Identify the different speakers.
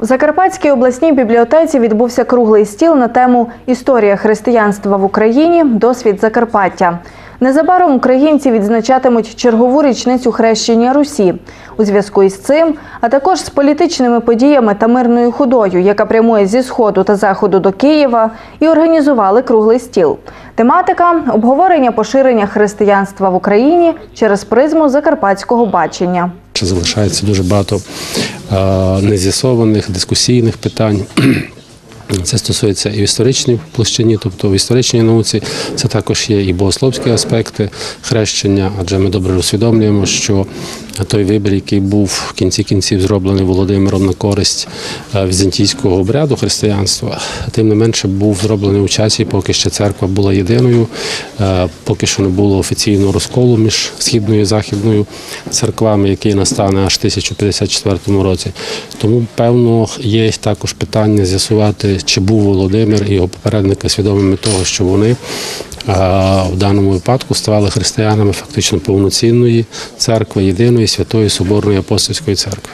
Speaker 1: У Закарпатській обласній бібліотеці відбувся круглий стіл на тему Історія християнства в Україні. Досвід Закарпаття. Незабаром українці відзначатимуть чергову річницю хрещення Русі. У зв'язку із цим, а також з політичними подіями та мирною ходою, яка прямує зі сходу та заходу до Києва, і організували круглий стіл. Тематика обговорення поширення християнства в Україні через призму закарпатського бачення.
Speaker 2: Ще залишається дуже багато нез'ясованих дискусійних питань. Це стосується і в історичній площині, тобто в історичній науці, це також є і богословські аспекти хрещення, адже ми добре усвідомлюємо, що той вибір, який був в кінці кінців зроблений Володимиром на користь е, візантійського обряду християнства, тим не менше був зроблений у часі, поки ще церква була єдиною, е, поки що не було офіційного розколу між східною і західною церквами, який настане аж в 1054 році. Тому, певно, є також питання з'ясувати, чи був Володимир і його попередники свідомими того, що вони в даному випадку ставали християнами фактично повноцінної церкви, єдиної святої соборної апостольської церкви.